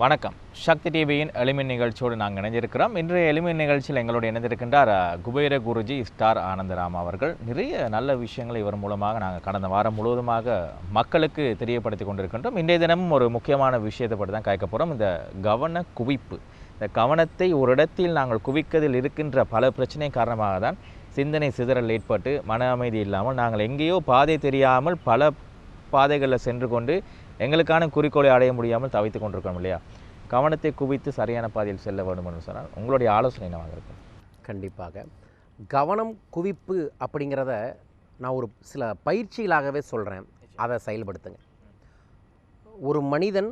வணக்கம். சக்தி டிவியின் எளிமின் நிகழ்ச்சியோடு நாங்கள் இணைஞ்சிருக்கிறோம் இன்றைய எளிமின் நிகழ்ச்சியில் எங்களோடு இணைந்திருக்கின்றார் குபேர குருஜி ஸ்டார் ஆனந்தராம் அவர்கள். நிறைய நல்ல விஷயங்களை இவர் மூலமாக நாங்கள் கடந்த வாரம் முழுவதுமாக மக்களுக்கு தெரியப்படுத்தி கொண்டிருக்கின்றோம். இன்றைய தினமும் ஒரு முக்கியமான விஷயத்தை பற்றி தான் கேட்க போகிறோம் இந்த கவன குவிப்பு. இந்த கவனத்தை ஒரு இடத்தில் நாங்கள் குவிக்கதில் இருக்கின்ற பல பிரச்சனை காரணமாக தான் சிந்தனை சிதறல் ஏற்பட்டு மன அமைதி இல்லாமல் நாங்கள் எங்கேயோ பாதை தெரியாமல் பல பாதைகளில் சென்று கொண்டு எங்களுக்கான குறிக்கோளை அடைய முடியாமல் தவித்து கொண்டிருக்கோம் இல்லையா? கவனத்தை குவித்து சரியான பாதையில் செல்ல வேண்டும் என்று சொன்னால் உங்களுடைய ஆலோசனை என்னவாக இருக்கும்? கண்டிப்பாக. கவனம் குவிப்பு அப்படிங்கிறத நான் ஒரு சில பயிற்சிகளாகவே சொல்கிறேன் அதை செயல்படுத்துங்க. ஒரு மனிதன்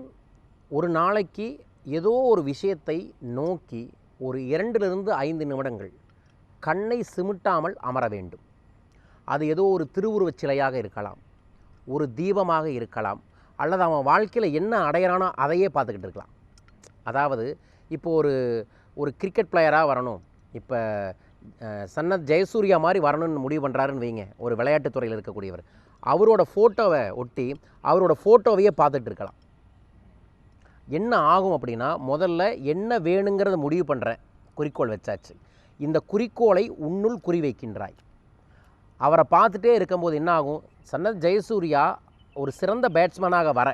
ஒரு நாளைக்கு ஏதோ ஒரு விஷயத்தை நோக்கி ஒரு இரண்டிலிருந்து ஐந்து நிமிடங்கள் கண்ணை சிமிட்டாமல் அமர வேண்டும். அது ஏதோ ஒரு திருவுருவச் சிலையாக இருக்கலாம். ஒரு தீபமாக இருக்கலாம். அல்லது அவன் வாழ்க்கையில் என்ன அடையிறானோ அதையே பார்த்துக்கிட்டு இருக்கலாம். அதாவது இப்போ ஒரு ஒரு கிரிக்கெட் பிளேயராக வரணும். இப்போ சன்னத் ஜெயசூர்யா மாதிரி வரணும்னு முடிவு பண்ணுறாருன்னு வைங்க. ஒரு விளையாட்டுத் துறையில் இருக்கக்கூடியவர். அவரோட ஃபோட்டோவை ஒட்டி அவரோட ஃபோட்டோவையே பார்த்துட்டு இருக்கலாம். என்ன ஆகும் அப்படின்னா முதல்ல என்ன வேணுங்கிறத முடிவு பண்ணுறேன் குறிக்கோள் வச்சாச்சு. இந்த குறிக்கோளை உன்னுள் குறிவைக்கின்றாய் அவரை பார்த்துட்டே இருக்கும்போது என்ன ஆகும்? சன்னத் ஜெயசூர்யா ஒரு சிறந்த பேட்ஸ்மேனாக வர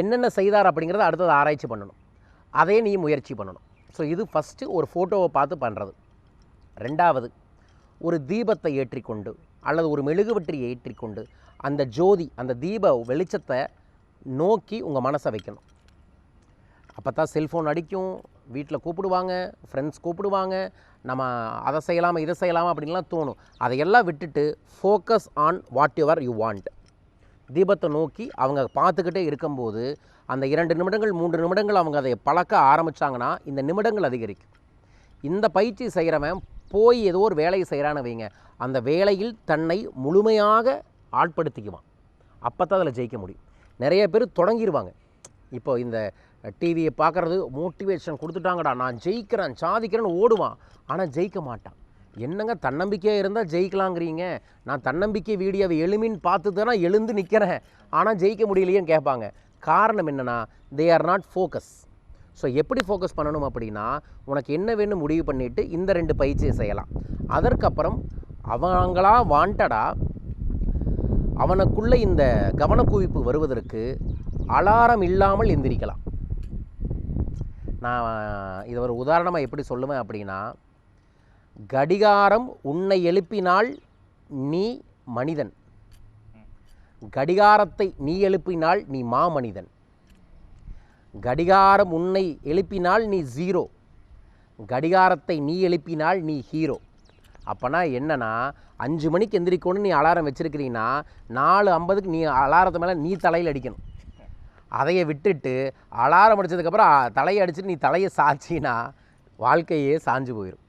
என்னென்ன செய்தார் அப்படிங்கிறத அடுத்தது ஆராய்ச்சி பண்ணணும். அதே நீ முயற்சி பண்ணணும். ஸோ இது ஃபஸ்ட்டு ஒரு ஃபோட்டோவை பார்த்து பண்ணுறது ரெண்டாவது ஒரு தீபத்தை ஏற்றிக்கொண்டு அல்லது ஒரு மெழுகுவற்றியை ஏற்றிக்கொண்டு அந்த ஜோதி அந்த தீப வெளிச்சத்தை நோக்கி உங்கள் மனசை வைக்கணும். அப்போ தான் செல்ஃபோன் அடிக்கும் வீட்டில் கூப்பிடுவாங்க ஃப்ரெண்ட்ஸ் கூப்பிடுவாங்க நம்ம அதை செய்யலாமா இதை செய்யலாமா அப்படின்லாம் தோணும். அதையெல்லாம் விட்டுட்டு focus on whatever you want தீபத்தை நோக்கி அவங்க பார்த்துக்கிட்டே இருக்கும்போது அந்த இரண்டு நிமிடங்கள் மூன்று நிமிடங்கள் அவங்க அதை பழக்க ஆரம்பித்தாங்கன்னா இந்த நிமிடங்கள் அதிகரிக்கும். இந்த பயிற்சி செய்கிறவன் போய் ஏதோ ஒரு வேலையை செய்கிறான்னு வைங்க. அந்த வேலையில் தன்னை முழுமையாக ஆட்படுத்திக்குவான். அப்போ தான் அதில் ஜெயிக்க முடியும். நிறைய பேர் தொடங்கிடுவாங்க இப்போ இந்த டிவியை பார்க்குறது மோட்டிவேஷன் கொடுத்துட்டாங்கடா நான் ஜெயிக்கிறேன் சாதிக்கிறேன்னு ஓடுவான். ஆனால் ஜெயிக்க மாட்டான். என்னங்க தன்னம்பிக்கையாக இருந்தால் ஜெயிக்கலாங்கிறீங்க? நான் தன்னம்பிக்கை வீடியோவை எளிமின்னு பார்த்து தானே எழுந்து நிற்கிறேன் ஆனால் ஜெயிக்க முடியலையேன்னு கேட்பாங்க. காரணம் என்னென்னா they are not focus so எப்படி ஃபோக்கஸ் பண்ணணும் அப்படின்னா உனக்கு என்ன வேணும் முடிவு பண்ணிவிட்டு இந்த ரெண்டு பயிற்சியை செய்யலாம். அதற்கப்புறம் அவங்களா வாண்டடாக அவனுக்குள்ளே இந்த கவனக்குவிப்பு வருவதற்கு அலாரம் இல்லாமல் எந்திரிக்கலாம். நான் இதை ஒரு உதாரணமாக எப்படி சொல்லுவேன் அப்படின்னா கடிகாரம் உன்னை எழுப்பினால் நீ மனிதன். கடிகாரத்தை நீ எழுப்பினால் நீ மாமனிதன். கடிகாரம் உன்னை எழுப்பினால் நீ ஜீரோ கடிகாரத்தை நீ எழுப்பினால் நீ ஹீரோ அப்போனா என்னன்னா அஞ்சு மணிக்கு எந்திரிக்கணும்னு நீ அலாரம் வச்சுருக்கிறீங்கன்னா நாலு ஐம்பதுக்கு நீ அலாரத்து மேலே நீ தலையில் அடிக்கணும். அதையை விட்டுட்டு அலாரம் அடித்ததுக்கப்புறம் தலையை அடிச்சுட்டு நீ தலையை சாய்ச்சினா வாழ்க்கையே சாஞ்சு போயிடும்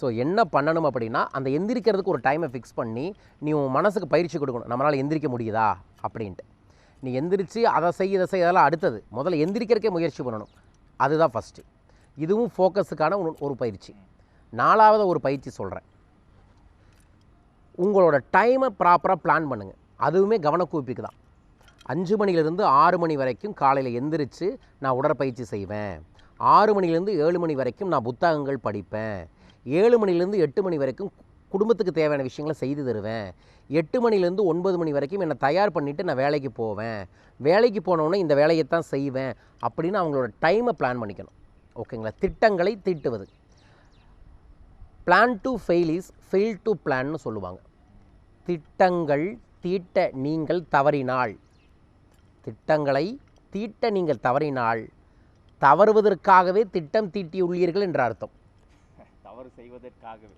ஸோ என்ன பண்ணணும் அப்படின்னா அந்த எந்திரிக்கிறதுக்கு ஒரு டைமை ஃபிக்ஸ் பண்ணி நீ உன் மனசுக்கு பயிற்சி கொடுக்கணும். நம்மளால் எந்திரிக்க முடியுதா? அப்படின்ட்டு. நீ எந்திரிச்சு அதை செய் இதை செய் அதெல்லாம் அடுத்தது. முதல்ல எந்திரிக்கிறதுக்கே முயற்சி பண்ணணும். அதுதான் ஃபஸ்ட்டு இதுவும் ஃபோக்கஸுக்கான ஒரு- ஒரு பயிற்சி. நாலாவது ஒரு பயிற்சி சொல்கிறேன் உங்களோட டைமை ப்ராப்பராக பிளான் பண்ணுங்கள் அதுவுமே கவனக்குவிப்புக்கு தான். அஞ்சு மணிலேருந்து ஆறு மணி வரைக்கும் காலையில் எந்திரிச்சு நான் உடற்பயிற்சி செய்வேன். ஆறு மணிலேருந்து ஏழு மணி வரைக்கும் நான் புத்தகங்கள் படிப்பேன். ஏழு மணிலேருந்து எட்டு மணி வரைக்கும் குடும்பத்துக்கு தேவையான விஷயங்களை செய்து தருவேன். எட்டு மணிலேருந்து ஒன்பது மணி வரைக்கும் என்னை தயார் பண்ணிவிட்டு நான் வேலைக்கு போவேன். வேலைக்கு போனோடனே இந்த வேலையை தான் செய்வேன் அப்படின்னு அவங்களோட டைமை பிளான் பண்ணிக்கணும். ஓகேங்களா? திட்டங்களை தீட்டுவது. Plan to fail is fail to பிளான்னு சொல்லுவாங்க. திட்டங்கள் தீட்ட நீங்கள் தவறினால். திட்டங்களை தீட்ட நீங்கள் தவறினால். தவறுவதற்காகவே திட்டம் தீட்டியுள்ளீர்கள் என்ற அர்த்தம். தவறு செய்வதற்காகவே.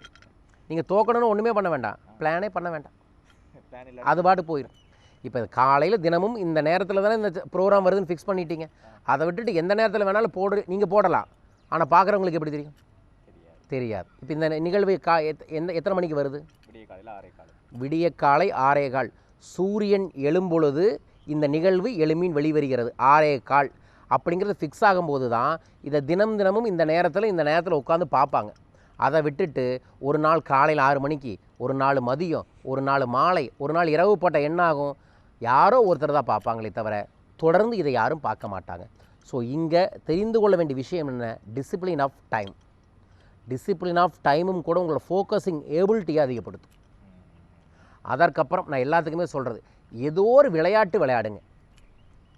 நீங்கள் தோக்கணும்னு ஒன்றுமே பண்ண வேண்டாம். பிளானே பண்ண வேண்டாம். அது பாட்டு போயிடும் இப்போ காலையில் தினமும் இந்த நேரத்தில் தானே இந்த ப்ரோக்ராம் வருதுன்னு ஃபிக்ஸ் பண்ணிட்டீங்க. அதை விட்டுட்டு எந்த நேரத்தில் வேணாலும் போடு நீங்கள் போடலாம். ஆனால் பார்க்குறவங்களுக்கு எப்படி தெரியும்? தெரியாது. இப்போ இந்த நிகழ்வு கா எந்த எத்தனை மணிக்கு வருது? விடிய காலை. ஆறே கால். சூரியன் எழும்பொழுது இந்த நிகழ்வு எழுமின் வெளிவருகிறது. ஆறே கால். அப்படிங்கிறது ஃபிக்ஸ் ஆகும்போது தான் இதை தினம் தினமும் இந்த நேரத்தில் இந்த நேரத்தில் உட்காந்து பார்ப்பாங்க. அதை விட்டுட்டு ஒரு நாள் காலையில் ஆறு மணிக்கு ஒரு நாள் மதியம் ஒரு நாள் மாலை ஒரு நாள் இரவு போட்ட என்ன ஆகும்? யாரோ ஒருத்தர் தான் பார்ப்பாங்களே தவிர தொடர்ந்து இதை யாரும் பார்க்க மாட்டாங்க. ஸோ இங்கே தெரிந்து கொள்ள வேண்டிய விஷயம் என்ன? Discipline of time discipline of டைமும் கூட உங்களோட ஃபோக்கஸிங் ஏபிலிட்டியை அதிகப்படுத்தும். அதற்கப்புறம் நான் எல்லாத்துக்குமே சொல்கிறது ஏதோ ஒரு விளையாட்டு விளையாடுங்க.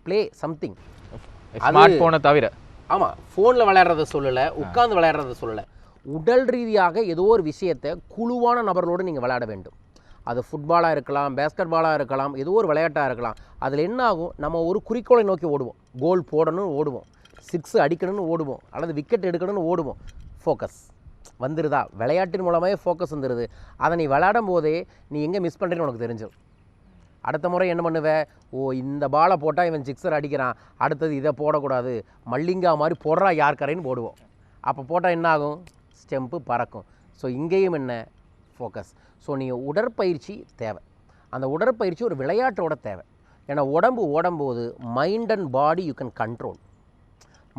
ப்ளே சம்திங் ஸ்மார்ட் ஃபோனை தவிர. ஆமாம் ஃபோனில் விளையாடுறத சொல்லலை உட்கார்ந்து விளையாடுறத சொல்லலை. உடல் ரீதியாக ஏதோ ஒரு விஷயத்தை குழுவான நபர்களோடு நீங்கள் விளையாட வேண்டும். அது ஃபுட்பாலாக இருக்கலாம் பேஸ்கெட் பாலாக இருக்கலாம் ஏதோ ஒரு விளையாட்டாக இருக்கலாம். அதில் என்ன ஆகும்? நம்ம ஒரு குறிக்கோளை நோக்கி ஓடுவோம். கோல் போடணும்னு ஓடுவோம். சிக்ஸ் அடிக்கணும்னு ஓடுவோம். அல்லது விக்கெட் எடுக்கணும்னு ஓடுவோம். ஃபோக்கஸ் வந்துருதா? விளையாட்டின் மூலமாகவே ஃபோக்கஸ் வந்துடுது அதை நீ விளையாடும் போதே நீ எங்கே மிஸ் பண்ணுறேன்னு உனக்கு தெரிஞ்சிடும் அடுத்த முறை என்ன பண்ணுவ? ஓ இந்த பாலை போட்டால் இவன் சிக்ஸர் அடிக்கிறான். அடுத்தது இதை போடக்கூடாது. மல்லிங்கா மாதிரி போடுறா யார் கரைன்னு போடுவோம். அப்போ போட்டால் என்ன ஆகும்? ஸ்டெம்பு பறக்கும். ஸோ இங்கேயும் என்ன? ஃபோக்கஸ் ஸோ நீங்கள் உடற்பயிற்சி தேவை. அந்த உடற்பயிற்சி ஒரு விளையாட்டோட தேவை. ஏன்னா உடம்பு ஓடும்போது mind and body you can control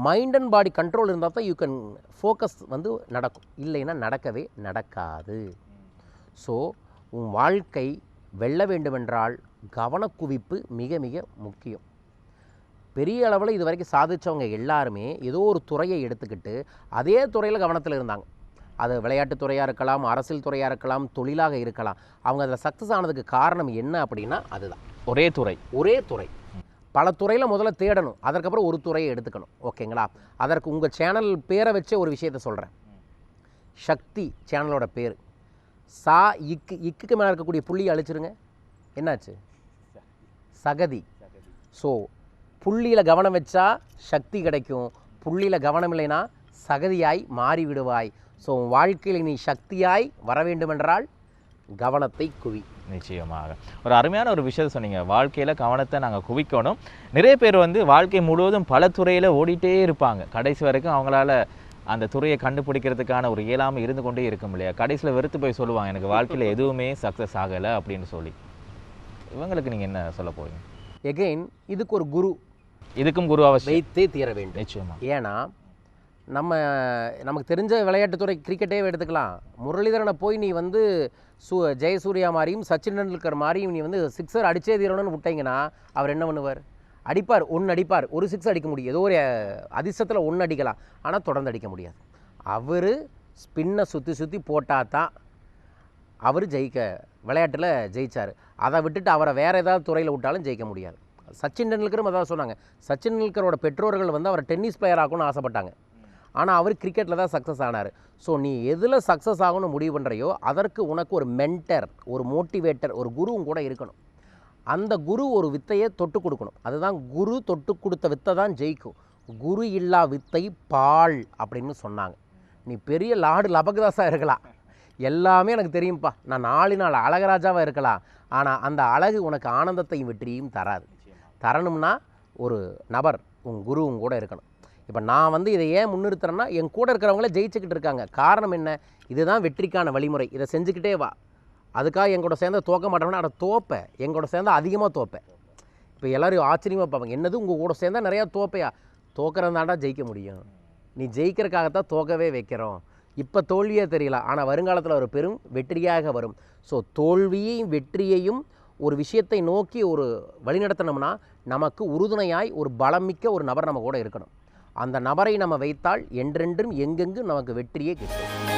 mind and body control இருந்தால் தான் யூ கேன் ஃபோக்கஸ் வந்து நடக்கும். இல்லைன்னா நடக்கவே நடக்காது. ஸோ உன் வாழ்க்கை வெல்ல வேண்டுமென்றால் கவனக்குவிப்பு மிக மிக முக்கியம். பெரிய அளவில் இது வரைக்கும் சாதிச்சவங்க எல்லாருமே ஏதோ ஒரு துறையை எடுத்துக்கிட்டு அதே துறையில் கவனத்தில் இருந்தாங்க. அது விளையாட்டுத் துறையாக இருக்கலாம் அரசியல் துறையாக இருக்கலாம் தொழிலாக இருக்கலாம். அவங்க அதில் சக்ஸஸ் ஆனதுக்கு காரணம் என்ன அப்படின்னா அதுதான். ஒரே துறை. ஒரே துறை. பல துறையில் முதல்ல தேடணும். அதற்கப்புறம் ஒரு துறையை எடுத்துக்கணும். ஓகேங்களா? அதற்கு உங்கள் சேனல் பேரை வச்சே ஒரு விஷயத்த சொல்கிறேன் சக்தி சேனலோட பேர். சா இக்கு இக்குக்கு மேலே இருக்கக்கூடிய புள்ளியை அழிச்சிருங்க. என்னாச்சு? சகதி. ஸோ புள்ளியில் கவனம் வச்சா சக்தி கிடைக்கும். புள்ளியில் கவனம் இல்லைன்னா சகதியாய் மாறி விடுவாய் ஸோ வாழ்க்கையில் நீ சக்தியாய் வர வேண்டுமென்றால் கவனத்தை குவி. நிச்சயமாக. ஒரு அருமையான ஒரு விஷயத்தை சொன்னீங்க. வாழ்க்கையில் கவனத்தை நாங்கள் குவிக்கணும். நிறைய பேர் வந்து வாழ்க்கை முழுவதும் பல துறையில் ஓடிட்டே இருப்பாங்க. கடைசி வரைக்கும் அவங்களால அந்த துறையை கண்டுபிடிக்கிறதுக்கான ஒரு இயலாமை இருந்து கொண்டே இருக்கும் இல்லையா? கடைசியில் வெறுத்து போய் சொல்லுவாங்க எனக்கு வாழ்க்கையில் எதுவுமே சக்ஸஸ் ஆகலை அப்படின்னு சொல்லி. இவங்களுக்கு நீங்கள் என்ன சொல்ல போறீங்க? எகெயின் இதுக்கு ஒரு குரு. இதுக்கும் குரு அவசியம். வைத்தே தீர வேண்டும். நிச்சயமா. ஏன்னா நம்ம நமக்கு தெரிஞ்ச விளையாட்டுத்துறை கிரிக்கெட்டே எடுத்துக்கலாம். முரளிதரனை போய் நீ வந்து சு ஜெயசூர்யா மாதிரியும் சச்சின் டெண்டுல்கர் மாதிரியும் நீ வந்து சிக்ஸர் அடிச்சே தீரணும்னு விட்டீங்கன்னா அவர் என்ன பண்ணுவார்? அடிப்பார் ஒன்று அடிப்பார். ஒரு சிக்ஸ் அடிக்க முடியும். ஏதோ ஒரு அதிர்ஷ்டத்தில் ஒன்று அடிக்கலாம். ஆனால் தொடர்ந்து அடிக்க முடியாது. அவர் ஸ்பின்னை சுற்றி சுற்றி போட்டால் தான் அவர் ஜெயிக்க விளையாட்டில் ஜெயிச்சார். அதை விட்டுட்டு அவரை வேறு ஏதாவது துறையில் விட்டாலும் ஜெயிக்க முடியாது. சச்சின் டெண்டுல்கரும் அதான் சொன்னாங்க. சச்சின் டெண்டுல்கரோட பெற்றோர்கள் வந்து அவர் டென்னிஸ் பிளேயர் ஆகணும்னு ஆசைப்பட்டாங்க. ஆனால் அவர் கிரிக்கெட்டில் தான் சக்ஸஸ் ஆனார். ஸோ நீ எதில் சக்ஸஸ் ஆகணும்னு முடிவு பண்ணுறையோ அதற்கு உனக்கு ஒரு மென்டர் ஒரு மோட்டிவேட்டர் ஒரு குருவும் கூட இருக்கணும். அந்த குரு ஒரு வித்தையை தொட்டு கொடுக்கணும். அதுதான் குரு தொட்டு கொடுத்த வித்தை தான் ஜெயிக்கும் குரு இல்லா வித்தை பால் அப்படின்னு சொன்னாங்க. நீ பெரிய லாடு லபகதாஸாக இருக்கலாம். எல்லாமே எனக்கு தெரியும்ப்பா நான் நாலு நாள் அழகராஜாவாக இருக்கலாம். ஆனால் அந்த அழகு உனக்கு ஆனந்தத்தையும் வெற்றியும் தராது. தரணும்னா ஒரு நபர் உங்கள் குரு கூட இருக்கணும். இப்போ நான் வந்து இதை ஏன் முன்னிறுத்துறேன்னா என் கூட இருக்கிறவங்களே ஜெயிச்சுக்கிட்டு இருக்காங்க. காரணம் என்ன? இதுதான் வெற்றிக்கான வழிமுறை. இதை செஞ்சுக்கிட்டே வா. அதுக்காக எங்கூட சேர்ந்து தோக்க மாட்டோம்னா அதை தோப்பேன் எங்கூட சேர்ந்து அதிகமாக தோப்பேன் இப்போ எல்லோரும் ஆச்சரியமாக பார்ப்பாங்க. என்னது உங்கள் கூட சேர்ந்தா நிறையா தோப்பையா? தோக்கிறதாண்டா ஜெயிக்க முடியும். நீ ஜெயிக்கிறதுக்காகத்தான் தோக்கவே வைக்கிறோம். இப்போ தோல்வியே தெரியல. ஆனால் வருங்காலத்தில் ஒரு பெரும் வெற்றியாக வரும். ஸோ தோல்வியையும் வெற்றியையும் ஒரு விஷயத்தை நோக்கி ஒரு வழிநடத்தினோம்னா நமக்கு உறுதுணையாய் ஒரு பலமிக்க ஒரு நபர் நம்ம கூட இருக்கணும். அந்த நபரை நம்ம வைத்தால் என்றென்றும் எங்கெங்கும் நமக்கு வெற்றியே கிடைக்கும்.